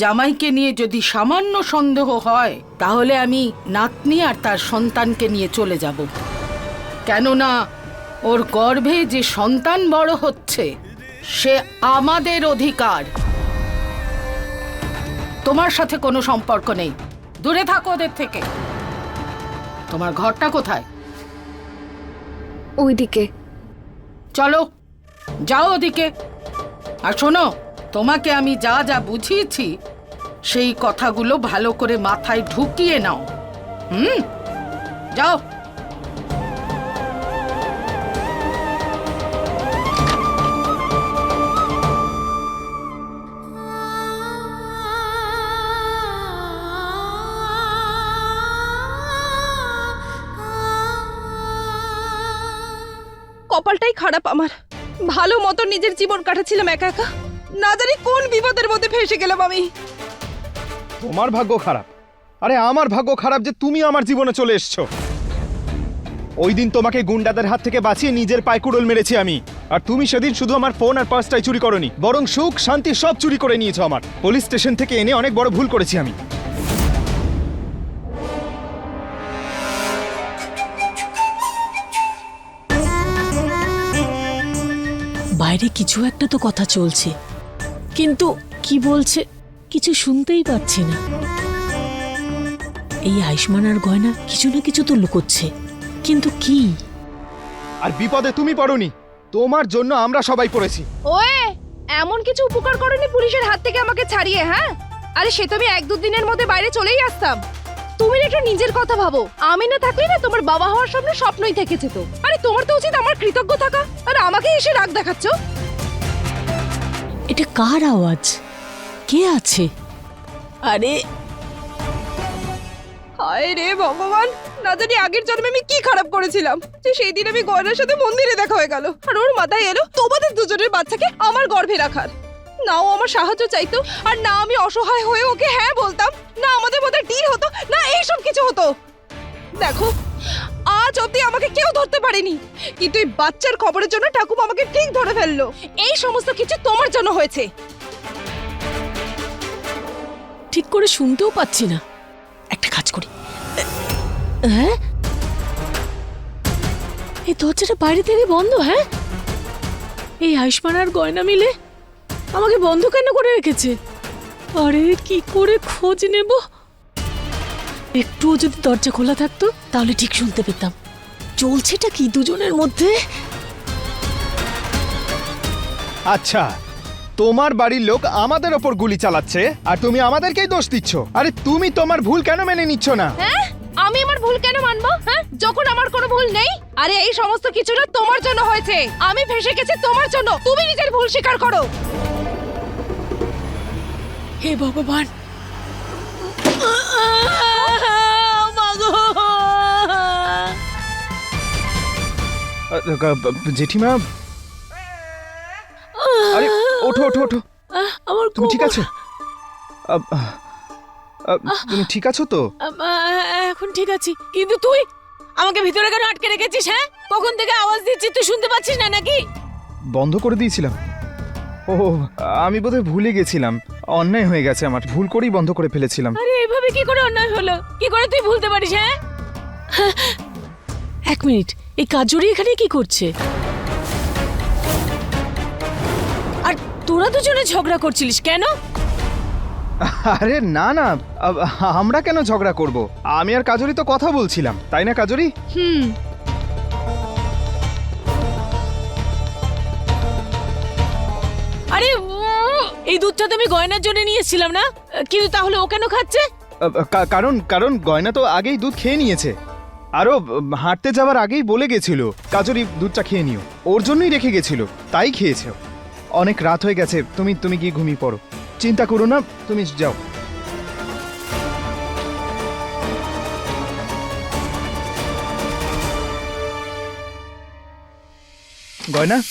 জামাইকে নিয়ে যদি সামান্য সন্দেহ হয় তাহলে আমি নাতনি আর তার সন্তানকে নিয়ে চলে যাব। কেননা ওর গর্ভে যে সন্তান বড় হচ্ছে সে আমাদের অধিকার। তোমার সাথে কোনো সম্পর্ক নেই। দূরে থাকো ওদের থেকে। তোমার ঘরটা কোথায়? ওইদিকে। চলো যাও ওদিকে। আর শোনো তোমাকে আমি যা যা বুঝিয়েছি, সেই কথাগুলো ভালো করে মাথায় ঢুকিয়ে নাও। হুম? যাও। কপালটাই খারাপ আমার। ভালো মতো নিজের জীবন কাটাচ্ছিলাম একা একা। না জানি কোন বিপদের মধ্যে ফেসে গেলাম আমি। তোমার ভাগ্য খারাপ। আরে আমার ভাগ্য খারাপ যে তুমি আমার জীবনে চলে এসছো। ওই দিন তোমাকে গুন্ডাদের হাত থেকে বাঁচিয়ে নিজের পায়ে কুড়োল মেরেছি আমি। আর তুমি সেদিন শুধু আমার ফোন আর পার্সটাই চুরি করনি বরং সুখ শান্তি সব চুরি করে নিয়েছো আমার। পুলিশ স্টেশন থেকে এনে অনেক বড় ভুল করেছি আমি। বাইরে কিছু একটা তো কথা চলছে। কিন্তু কি বলছে কিছু শুনতেই পাচ্ছি না। এই আয়ুষ্মান আর গয়না কিছু না কিছু তো লুকোচ্ছে। কিন্তু কি? আর বিপদে তুমি পড়নি। তোমার জন্য আমরা সবাই পড়েছি। ওয়ে এমন কিছু উপকার করনি পুলিশের হাত থেকে আমাকে ছাড়িয়ে হ্যাঁ? আরে সে তো আমি এক দুদিনের মধ্যে বাইরে চলেই আসতাম। তুমি না একটু নিজের কথা ভাবো। আমি না থাকলে না তোমার বাবা হওয়ার স্বপ্ন স্বপ্নই থেকেছে তো। আরে তোমার তো উচিত আমার কৃতজ্ঞ থাকা। আর আমাকে এসে রাগ দেখাচ্ছ। এটা কার আওয়াজ? কে আছে? আরে। হায় রে ভগবান, না জানি আগের জন্মে আমি কি খারাপ করেছিলাম। যে সেই দিন আমি গয়নার সাথে মন্দিরে দেখা হয়ে গেল। আর ওর মাথায় এলো তোমাদের দুজনের বাচ্চাকে আমার গর্ভে রাখার। না ও আমার সাহায্য চাইতো, আর না আমি অসহায় হয়ে ওকে হ্যাঁ বলতাম, না আমাদের মধ্যে ডিল হতো, না এইসব কিছু হতো। দেখো আজ অব্দি আমাকে কেউ ধরতে পারেনি। কিন্তু এই বাচ্চার খবরের জন্য ঠাকুমা আমাকে ঠিক ধরে ফেলল? এই সমস্ত কিছু তোমার জন্য হয়েছে। ঠিক করে শুনতেও পাচ্ছি না। একটা কাজ করি। হ্যাঁ? এই দরজাটা বাইরে থেকে বন্ধ হ্যাঁ? এই আয়ুষ্মান আর গয়না মিলে আমাকে বন্ধ কেন করে রেখেছে? আরে, কি করে খোঁজ নেব? একটুও যদি দরজা খোলা থাকতো, তাহলে ঠিক শুনতে পেতাম। চলছেটা কি দুজনের মধ্যে? আচ্ছা তোমার বাড়ির লোক আমাদের ওপর গুলি চালাচ্ছে আর তুমি আমাদেরকেই দোষ দিচ্ছ। আরে তুমি তোমার ভুল কেন মেনে নিচ্ছ না? হ্যাঁ? আমি আমার ভুল কেন মানবো হ্যাঁ? যখন আমার কোনো ভুল নেই আরে এই সমস্ত কিছু না তোমার জন্য হয়েছে। আমি ফেসে গেছি তোমার জন্য তুমি নিজের ভুল স্বীকার করো। হে ভগবান! জেঠিমা? আরে ওঠো ওঠো ওঠো। আমার তুমি ঠিক। আছো? তুমি ঠিক আছো তো? এখন ঠিক আছি। কিন্তু তুই আমাকে ভিতরে কেন আটকে রেখেছিস হ্যাঁ? কখন থেকে আওয়াজ দিচ্ছি তুই শুনতে পাচ্ছিস না নাকি? বন্ধ করে দিয়েছিলাম। ও আমি বোধহয় ভুলে গেছিলাম। অন্যায় হয়ে গেছে আমার। ভুল করেই বন্ধ করে ফেলেছিলাম। আরে এভাবে কি করে অন্যায় হলো? কি করে তুই ভুলতে পারিস হ্যাঁ? এক মিনিট। এই কাজুরি এখানে কি করছে? আর তোরা দুজনে ঝগড়া করছিলিস কেন? আরে না না আমরা কেন ঝগড়া করব? আমি আর কাজরি তো কথা বলছিলাম তাই না কাজরি? হুম। আরে উম, এই দুধটা তো আমি গয়নার জন্য নিয়েছিলাম না? কিন্তু তাহলে ও কেন খাচ্ছে? আ, কা- কারণ কারণ গয়না তো আগেই দুধ খেয়ে নিয়েছে। আরও হাঁটতে যাওয়ার আগেই বলে গেছিল, কাজরি দুধটা খেয়ে নিও। ওর জন্যই রেখে গেছিল, তাই খেয়েছে। অনেক রাত হয়ে গেছে, তুমি তুমি গিয়ে ঘুমিয়ে পড়ো। চিন্তা করো না, তুমি যাও। গয়না?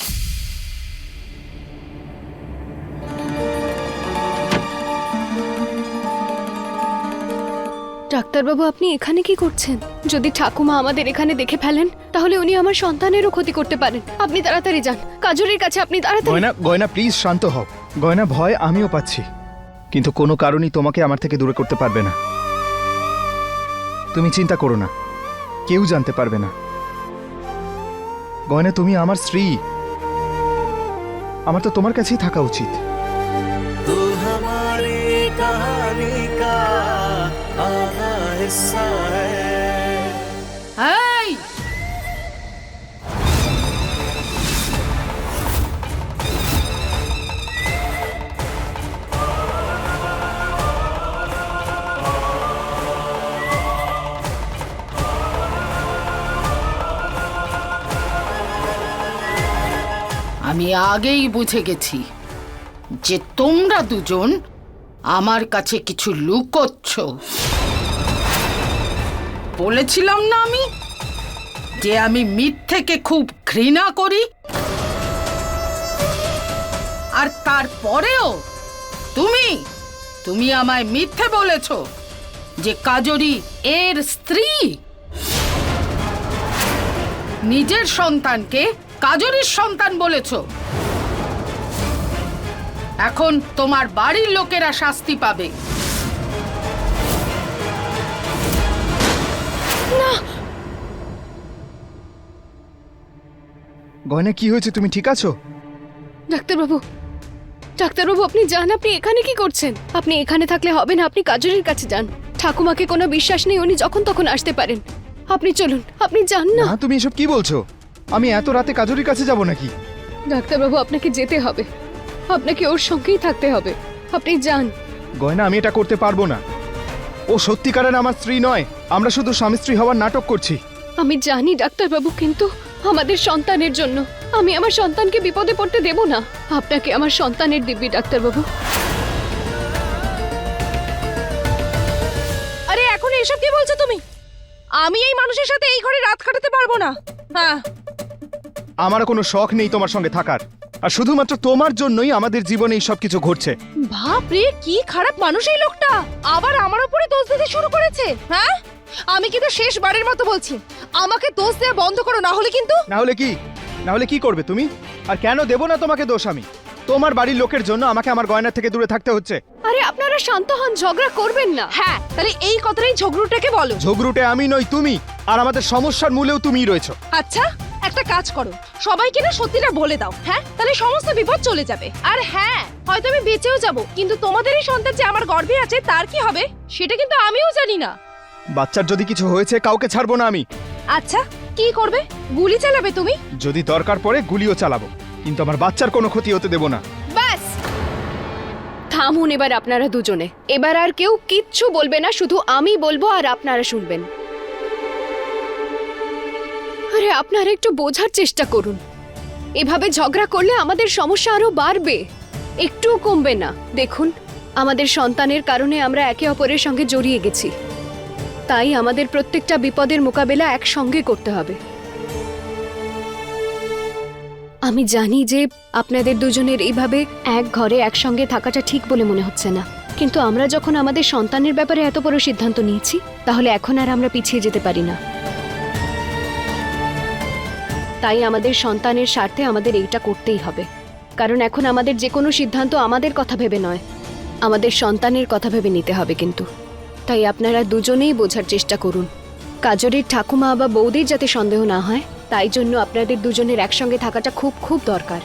ডাক্তারবাবু আপনি এখানে কি করছেন যদি ঠাকুমা আমাদের এখানে দেখে ফেলেন তাহলে উনি আমার সন্তানেরও ক্ষতি করতে পারেন আপনি তাড়াতাড়ি যান কাজুরির কাছে আপনি তাড়াতাড়ি গয়না গয়না প্লিজ শান্ত হও গয়না ভয় আমিও পাচ্ছি কিন্তু কোনো কারণই তোমাকে আমার থেকে দূরে করতে পারবে না তুমি চিন্তা করো না কেউ জানতে পারবে না গয়না তুমি আমার স্ত্রী আমার তো তোমার কাছেই থাকা উচিত तू हमारी कहानी का आधा हिस्सा है এই আমি আগেই বুঝে গেছি যে তোমরা দুজন আমার কাছে কিছু লুকোচ্ছ বলেছিলাম না আমি? যে আমি মিথ্যেকে খুব ঘৃণা করি? আর তারপরেও, তুমি তুমি আমায় মিথ্যে বলেছ যে কাজরি এর স্ত্রী নিজের সন্তানকে কাজরির সন্তান বলেছ। এখন তোমার বাড়ির লোকেরা শাস্তি পাবে। গয়না কি হয়েছে তুমি ঠিক আছো? ডাক্তারবাবু ডাক্তারবাবু আপনি যান আপনি এখানে কি করছেন? আপনি এখানে থাকলে হবে না আপনি কাজরির কাছে যান। ঠাকুমাকে কোনো বিশ্বাস নেই উনি যখন তখন আসতে পারেন। আপনি চলুন আপনি যান না। না তুমি এসব কি বলছো? আমি এত রাতে কাজরির কাছে যাব নাকি? ডাক্তারবাবু আপনাকে যেতে হবে। আপনাকে ওর সঙ্গেই থাকতে হবে। আপনি যান। গয়না আমি এটা করতে পারব না। ও সত্যিকারের আমার স্ত্রী নয় আমরা শুধু স্বামী স্ত্রী হওয়ার নাটক করছি। আমি জানি ডাক্তারবাবু কিন্তু আমাদের সন্তানের জন্য। আমি আমার সন্তানকে বিপদে পড়তে দেব না। আপনাকে আমার সন্তানের দিব্যি ডাক্তারবাবু। আরে এখন এসব কি বলছো তুমি? আমি এই মানুষের সাথে এই ঘরে রাত কাটাতে পারব না। হ্যাঁ। আমার কোনো শখ নেই তোমার সঙ্গে থাকার। আর শুধুমাত্র তোমার জন্যই আমাদের জীবনে এই সব কিছু ঘটছে। বাপ রে কি খারাপ মানুষ এই লোকটা! আবার আমার উপরে দোষ দিতে শুরু করেছে হ্যাঁ? আমি কিন্তু শেষবারের মতো বলছি আমাকে দোষ দেওয়া বন্ধ করো না হলে কিন্তু না হলে কি? না হলে কি করবে তুমি? আর কেন দেবো না তোমাকে দোষ আমি? তোমার বাড়ির লোকের জন্য আমাকে আমার গয়না থেকে দূরে থাকতে হচ্ছে। আরে আপনারা শান্ত হন ঝগড়া করবেন না। হ্যাঁ তাহলে এই কথাটাই ঝগড়ুটাকে বলো। ঝগড়ুটে আমি নই তুমি আর আমাদের সমস্যার মূলেও তুমিই রয়েছো। আচ্ছা একটা কাজ করো। সবাইকে না সত্যিটা বলে দাও হ্যাঁ? তাহলে সমস্ত বিপদ চলে যাবে। আর হ্যাঁ হয়তো আমি বেঁচেও যাব কিন্তু তোমাদের এই সন্তান যে আমার গর্ভে আছে তার কি হবে? সেটা কিন্তু আমিও জানি না। বাচ্চার যদি কিছু হয়েছে কাউকে ছাড়বো না আমি। আচ্ছা কি করবে? গুলি চালাবে তুমি? যদি দরকার পড়ে গুলিও চালাবো। কিন্তু আমার বাচ্চার কোনো ক্ষতি হতে দেবো না। ব্যাস! থামুন এবার আপনারা দুজনে। এবার আর কেউ কিচ্ছু বলবে না শুধু আমি বলব আর আপনারা শুনবেন। আরে আপনারা একটু বোঝার চেষ্টা করুন। এভাবে ঝগড়া করলে আমাদের সমস্যা আরও বাড়বে। একটুও কমবে না। দেখুন আমাদের সন্তানের কারণে আমরা একে অপরের সঙ্গে জড়িয়ে গেছি। তাই আমাদের প্রত্যেকটা বিপদের মোকাবেলা একসঙ্গে করতে হবে। আমি জানি যে আপনাদের দুজনের এইভাবে এক ঘরে একসঙ্গে থাকাটা ঠিক বলে মনে হচ্ছে না। কিন্তু আমরা যখন আমাদের সন্তানের ব্যাপারে এত বড় সিদ্ধান্ত নিয়েছি, তাহলে এখন আর আমরা পিছিয়ে যেতে পারি না। তাই আমাদের সন্তানের স্বার্থে আমাদের এইটা করতেই হবে। কারণ এখন আমাদের যে কোনো সিদ্ধান্ত আমাদের কথা ভেবে নয়। আমাদের সন্তানের কথা ভেবে নিতে হবে কিন্তু। তাই আপনারা দুজনেই বোঝার চেষ্টা করুন। কাজরের ঠাকুমা বা বৌদির যাতে সন্দেহ না হয় তাই জন্য আপনাদের দুজনের একসঙ্গে থাকাটা খুব খুব দরকার।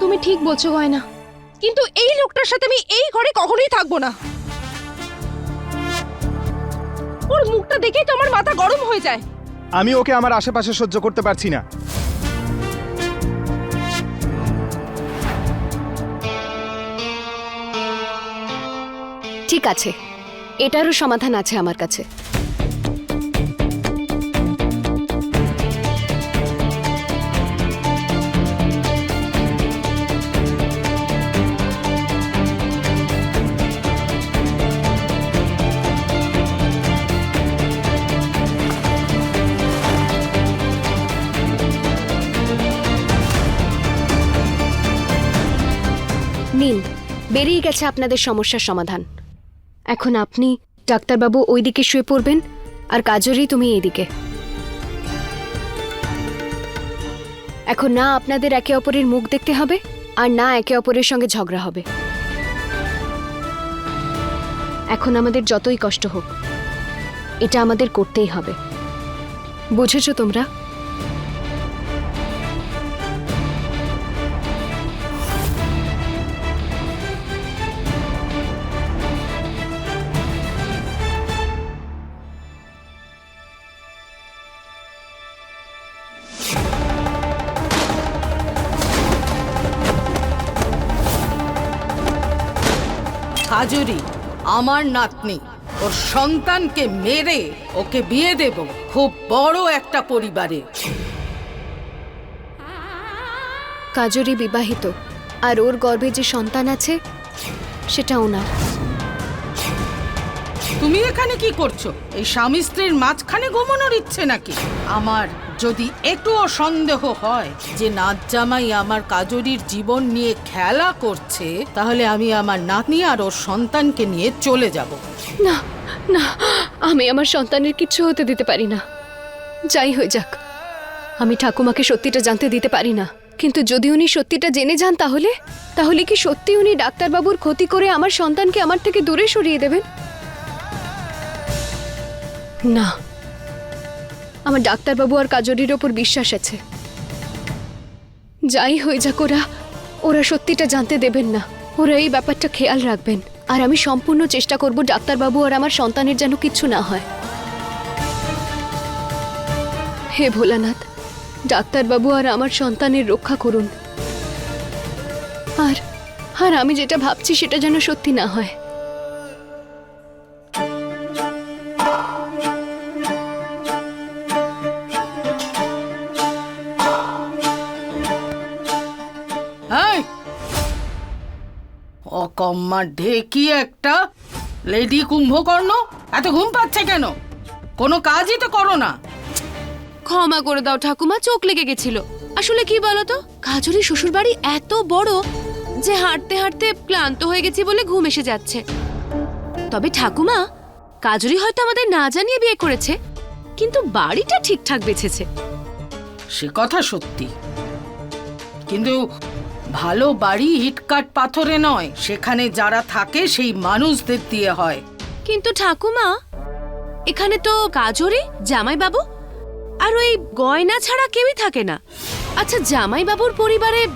তুমি ঠিক বলছো গয়না। কিন্তু এই লোকটার সাথে আমি এই ঘরে কখনোই থাকব না। ওর মুখটা দেখেই তো আমার মাথা গরম হয়ে যায়। আমি ওকে আমার আশেপাশে সহ্য করতে পারছি না। ঠিক আছে এটারও সমাধান আছে আমার কাছে। নিন বেরিয়ে গেছে আপনাদের সমস্যার সমাধান। এখন আপনি ডাক্তারবাবু ওইদিকে শুয়ে পড়বেন, আর কাজরি তুমি এইদিকে। এখন না আপনাদের একে অপরের মুখ দেখতে হবে, আর না একে অপরের সঙ্গে ঝগড়া হবে। এখন আমাদের যতই কষ্ট হোক, এটা আমাদের করতেই হবে। বুঝেছ তোমরা? হাজুরি আমার নাতনি। ওর সন্তানকে মেরে ওকে বিয়ে দেব। খুব বড় একটা পরিবারে। কাজরি বিবাহিত আর ওর গর্ভে যে সন্তান আছে সেটা ওনার তুমি এখানে কি করছ? এই স্বামী স্ত্রীর মাঝখানে ঘুমানোর ইচ্ছে নাকি? আমার যদি একটুও সন্দেহ হয় যে নাচ জামাই আমার কাজরির জীবন নিয়ে খেলা করছে, তাহলে আমি আমার নাতনি আর ওর সন্তানকে নিয়ে চলে যাব। না না, আমি আমার সন্তানের কিচ্ছু হতে দিতে পারি না। যাই হয়ে যাক। আমি ঠাকুমাকে সত্যিটা জানতে দিতে পারি না। কিন্তু যদি উনি সত্যিটা জেনে যান তাহলে? তাহলে কি সত্যি উনি ডাক্তারবাবুর ক্ষতি করে আমার সন্তানকে আমার থেকে দূরে সরিয়ে দেবেন? না আমার ডাক্তারবাবু আর কাজরির ওপর বিশ্বাস আছে। যাই হয়ে যাক ওরা ওরা সত্যিটা জানতে দেবেন না। ওরা এই ব্যাপারটা খেয়াল রাখবেন। আর আমি সম্পূর্ণ চেষ্টা করব ডাক্তারবাবু আর আমার সন্তানের যেন কিচ্ছু না হয়। হে ভোলানাথ, ডাক্তারবাবু আর আমার সন্তানের রক্ষা করুন। আর আর আমি যেটা ভাবছি সেটা যেন সত্যি না হয়। অকম্মা ঢেকি একটা লেডি কুম্ভকর্ণ? এত ঘুম পাচ্ছে কেন? কোনো কাজই তো করো না। ক্ষমা করে দাও ঠাকুমা চোখ লেগে গেছিল। আসলে কি বলতো? কাজরি শ্বশুর বাড়ি এত বড় যে হাঁটতে হাঁটতে ক্লান্ত হয়ে গেছি বলে ঘুম এসে যাচ্ছে। তবে ঠাকুমা কাজরি হয়তো আমাদের না জানিয়ে বিয়ে করেছে কিন্তু বাড়িটা ঠিকঠাক বেছেছে। সে কথা সত্যি। কিন্তু ভালো বাড়ি ইটকাট পাথরে নয়। সেখানে যারা থাকে সেই মানুষদের দিয়ে হয়। কিন্তু ঠাকুমা এখানে তো কাজরি জামাইবাবু আর ওই গয়না ছাড়া কেউই থাকে না। আচ্ছা জামাইবাবুর পরিবারে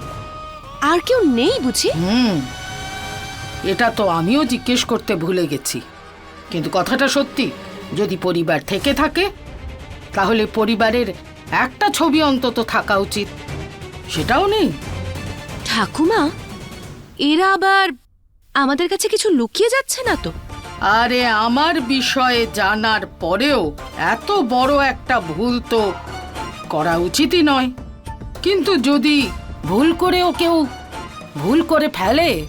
আর কেউ নেই বুঝি? হুম এটা তো আমিও জিজ্ঞেস করতে ভুলে গেছি। কিন্তু কথাটা সত্যি যদি পরিবার থেকে থাকে তাহলে পরিবারের একটা ছবি অন্তত থাকা উচিত। সেটাও নেই? ঠাকুমা, এরা আবার আমাদের কাছে কিছু লুকিয়ে যাচ্ছে না তো? আরে আমার বিষয়ে জানার পরেও এত বড় একটা ভুল তো করা উচিতই নয়। কিন্তু যদি ভুল করেও কেউ ভুল করে ফেলে,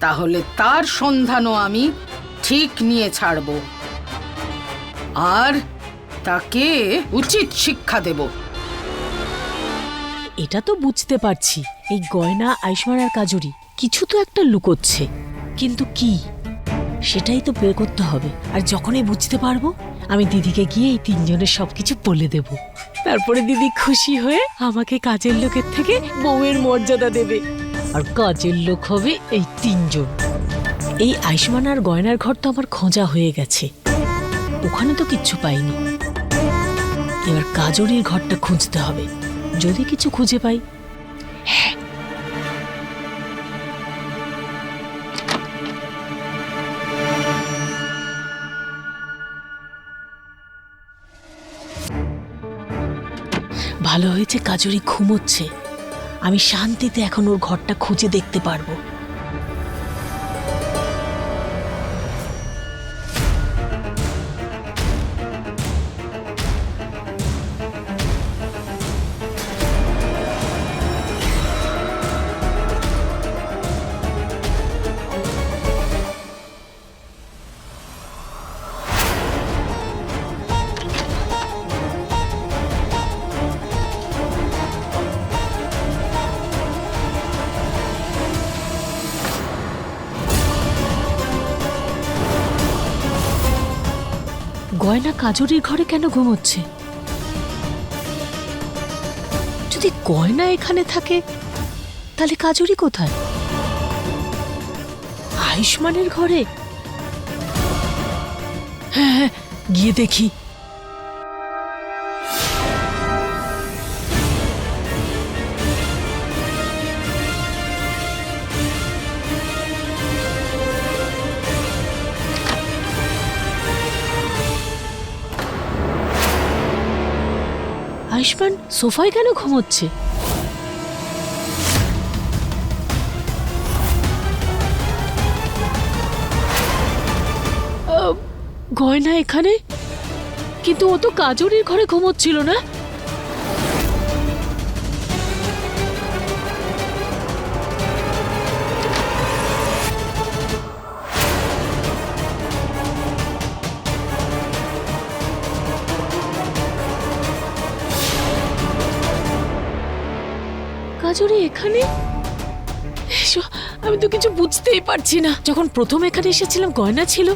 তাহলে তার সন্ধানও আমি ঠিক নিয়ে ছাড়ব। আর তাকে উচিত শিক্ষা দেব। এটা তো বুঝতে পারছি। এই গয়না আয়ুষ্মান আর কাজুরি, কিছু তো একটা লুকোচ্ছে। কিন্তু কি? সেটাই তো বের করতে হবে। আর যখনই বুঝতে পারব, আমি দিদিকে গিয়ে এই তিনজনের সবকিছু বলে দেব। তারপরে দিদি খুশি হয়ে আমাকে কাজের লোকের থেকে বউয়ের মর্যাদা দেবে। আর কাজের লোক হবে এই তিনজন। এই আয়ুষ্মান আর গয়নার ঘর তো আমার খোঁজা হয়ে গেছে। ওখানে তো কিচ্ছু পাইনি। এবার কাজরির ঘরটা খুঁজতে হবে। যদি কিছু খুঁজে পাই। ভালো হয়েছে কাজরি ঘুমোচ্ছে। আমি শান্তিতে এখন ওর ঘরটা খুঁজে দেখতে পারব। কাজরির ঘরে কেন ঘুমোচ্ছে? যদি গয়না এখানে থাকে, তাহলে কাজরি কোথায়? আয়ুষ্মানের ঘরে? হ্যাঁ, হ্যাঁ গিয়ে দেখি। আয়ুষ্মান সোফায় কেন ঘুমোচ্ছে? গয়না এখানে? কিন্তু ও তো কাজরির ঘরে ঘুমোচ্ছিল না। কাজরি এখানে? আমি তো কিছু বুঝতেই পারছি না। যখন প্রথম এখানে এসেছিলাম, গয়না ছিল।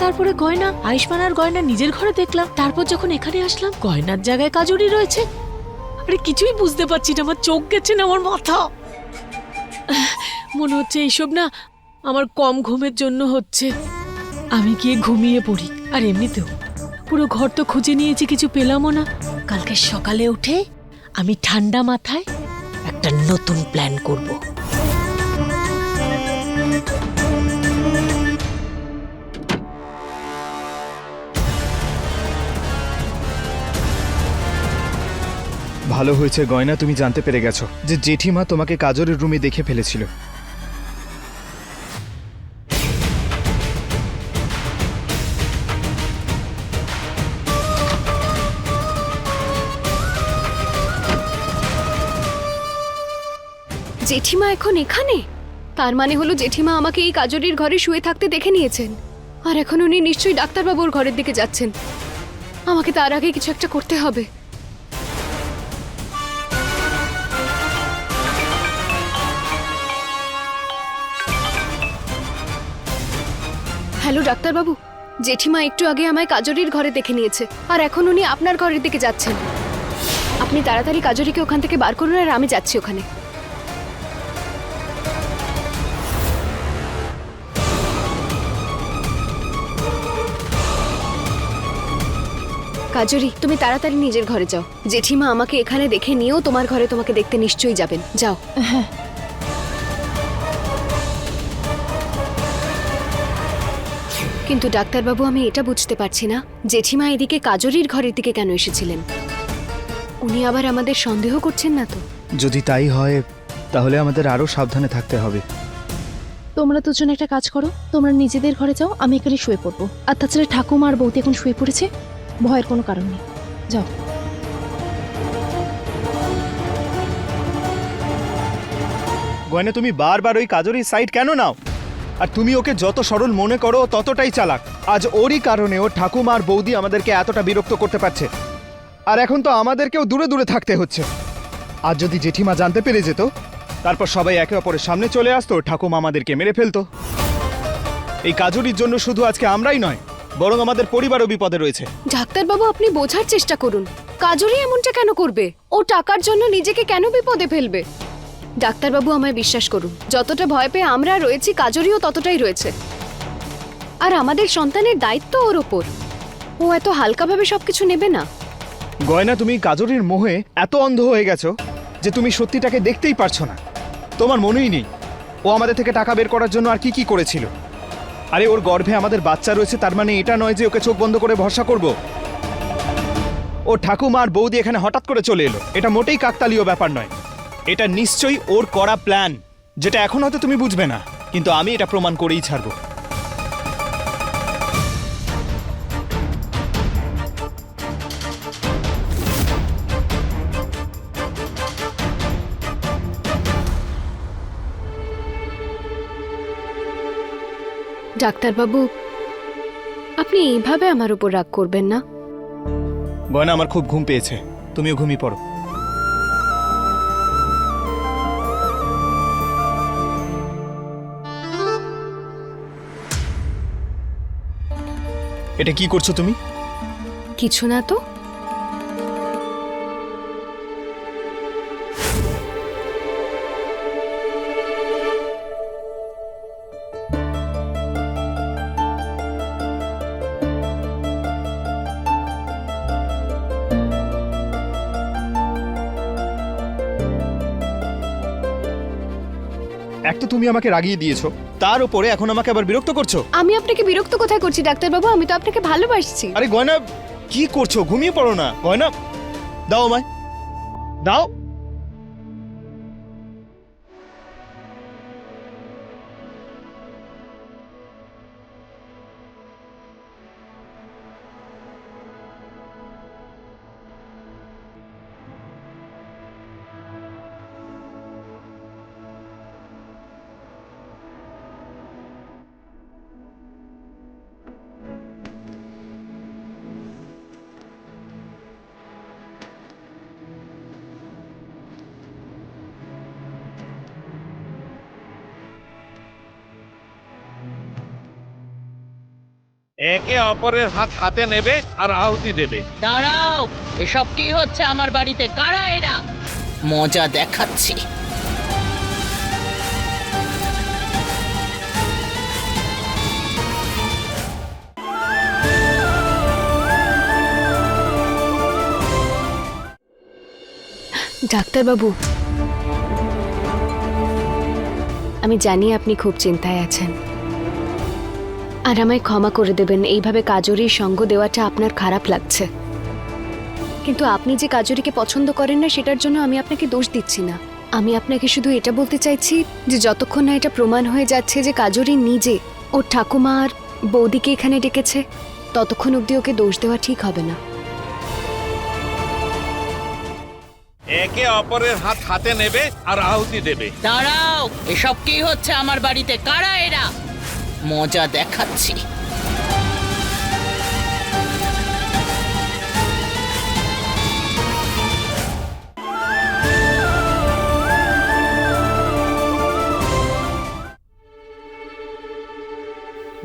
তারপরে গয়না, আয়ুষ্মান আর গয়না নিজের ঘরে দেখলাম। তারপর যখন এখানে আসলাম, গয়নার জায়গায় কাজুরি রয়েছে। আরে, কিছুই বুঝতে পারছি না, আমার চোখ গেছে না, আমার মাথা। মনে হচ্ছে এইসব না আমার কম ঘুমের জন্য হচ্ছে। আমি গিয়ে ঘুমিয়ে পড়ি, আর এমনিতেও। পুরো ঘর তো খুঁজে নিয়েছি, কিছু পেলামও না। কালকে সকালে উঠে আমি ঠান্ডা মাথায় একটা নতুন প্ল্যান করব। ভালো হয়েছে, গয়না, তুমি জানতে পেরে গেছো। যে জেঠিমা তোমাকে কাজরের রুমে দেখে ফেলেছিল। জেঠিমা এখন এখানে? তার মানে হলো জেঠিমা আমাকে এই কাজরির ঘরে শুয়ে থাকতে দেখে নিয়েছেন। আর এখন উনি নিশ্চয়ই ডাক্তারবাবুর ঘরের দিকে যাচ্ছেন। আমাকে তার আগে কিছু একটা করতে হবে। হ্যালো, ডাক্তারবাবু। জেঠিমা একটু আগে আমায় কাজরির ঘরে দেখে নিয়েছে। আর এখন উনি আপনার ঘরের দিকে যাচ্ছেন। আপনি তাড়াতাড়ি কাজরিকে ওখান থেকে বার করুন আর আমি যাচ্ছি ওখানে। কাজরি তুমি তাড়াতাড়ি নিজের ঘরে যাও। জেঠিমা আমাকে এখানে দেখে নিয়েও তোমার ঘরে তোমাকে দেখতে নিশ্চয়ই যাবেন। যাও। কিন্তু ডাক্তারবাবু আমি এটা বুঝতে পারছি না জেঠিমা এদিকে কাজরির ঘরের দিকে কেন এসেছিলেন? উনি আবার আমাদের সন্দেহ করছেন না তো? যদি তাই হয় তাহলে আমাদের আরও সাবধানে থাকতে হবে। তোমরা দুজন একটা কাজ করো তোমরা নিজেদের ঘরে যাও আমি এখানে শুয়ে পড়ব। আর তাছাড়া ঠাকুমা আর বৌদি এখন শুয়ে পড়েছে? ভয়ের কোনো কারণ নেই। যাও। গয়না, তুমি বারবার ওই কাজরির সাইড কেন নাও? আর তুমি ওকে যত সরল মনে করো, ততটাই চালাক। আজ ওরই কারণে ও ঠাকুমার বৌদি আমাদেরকে এতটা বিরক্ত করতে পারছে। আর এখন তো আমাদেরকেও দূরে দূরে থাকতে হচ্ছে। আর যদি জেঠিমা জানতে পেরে যেত, তারপর সবাই একে অপরের সামনে চলে আসতো, ঠাকুমা আমাদেরকে মেরে ফেলতো। এই কাজুরির জন্য শুধু আজকে আমরাই নয় বরং আমাদের পরিবারও বিপদে রয়েছে। ডাক্তারবাবু আপনি বোঝার চেষ্টা করুন। কাজরি এমনটা কেন করবে? ও টাকার জন্য নিজেকে কেন বিপদে ফেলবে? ডাক্তারবাবু আমায় বিশ্বাস করুন যতটা ভয় পেয়ে আমরা রয়েছি কাজরিও ততটাই রয়েছে। আর আমাদের সন্তানের দায়িত্ব ওর ওপর। ও এত হালকাভাবে সবকিছু নেবে না। গয়না তুমি কাজরির মোহে এত অন্ধ হয়ে গেছো যে তুমি সত্যিটাকে দেখতেই পারছ না। তোমার মনেই নেই। ও আমাদের থেকে টাকা বের করার জন্য আর কি কি করেছিল? আরে, ওর গর্ভে আমাদের বাচ্চা রয়েছে, তার মানে এটা নয় যে ওকে চোখ বন্ধ করে ভরসা করব। ও ঠাকুমা আর বৌদি এখানে হঠাৎ করে চলে এলো। এটা মোটেই কাকতালীয় ব্যাপার নয়। এটা নিশ্চয়ই ওর করা প্ল্যান যেটা এখন হয়তো তুমি বুঝবে না। কিন্তু আমি এটা প্রমাণ করেই ছাড়বো। ডাক্তারবাবু আপনি এইভাবে আমার উপর রাগ করবেন না? গয়না আমার খুব ঘুম পেয়েছে। তুমিও ঘুমিয়ে পড়ো। এটা কি করছ তুমি? কিছু না তো। তো তুমি আমাকে রাগিয়ে দিয়েছ। তার উপরে এখন আমাকে আবার বিরক্ত করছ? আমি আপনাকে বিরক্ত কোথায় করছি ডাক্তারবাবু? আমি তো আপনাকে ভালোবাসছি। আরে গয়না কি করছ? ঘুমিয়ে পড়ো না। গয়না দাও আমায়। দাও। একে অপরের হাত হাতে নেবে আর আহুতি দেবে। দাঁড়াও এসব কি হচ্ছে আমার বাড়িতে? কারা এরা? মজা দেখাচ্ছি। ডাক্তারবাবু আমি জানি আপনি খুব চিন্তায় আছেন। আর আমায় ক্ষমা করে দেবেন। এইভাবে কাজরির সঙ্গ দেওয়াটা আপনার খারাপ লাগছে। কিন্তু আপনি যে কাজরিকে পছন্দ করেন না সেটার জন্য আমি আপনাকে দোষ দিচ্ছি না। আমি আপনাকে শুধু এটা বলতে চাইছি যে যতক্ষণ না এটা প্রমাণ হয়ে যাচ্ছে যে কাজরি নিজে ওর ঠাকুমা আর বৌদিকে এখানে ডেকেছে ততক্ষণ অবধি ওকে দোষ দেওয়া ঠিক হবে না। একে অপরের হাত হাতে নেবে আর আহুতি দেবে। দাঁড়াও এসব কি হচ্ছে আমার বাড়িতে? কারা এরা? মজা দেখাচ্ছি।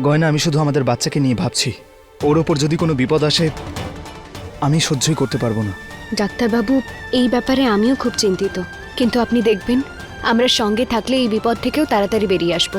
গয়না আমি শুধু আমাদের বাচ্চাকে নিয়ে ভাবছি। ওর ওপর যদি কোনো বিপদ আসে আমি সহ্যই করতে পারব না। ডাক্তারবাবু এই ব্যাপারে আমিও খুব চিন্তিত। কিন্তু আপনি দেখবেন আমরা সঙ্গে থাকলে এই বিপদ থেকেও তাড়াতাড়ি বেরিয়ে আসব।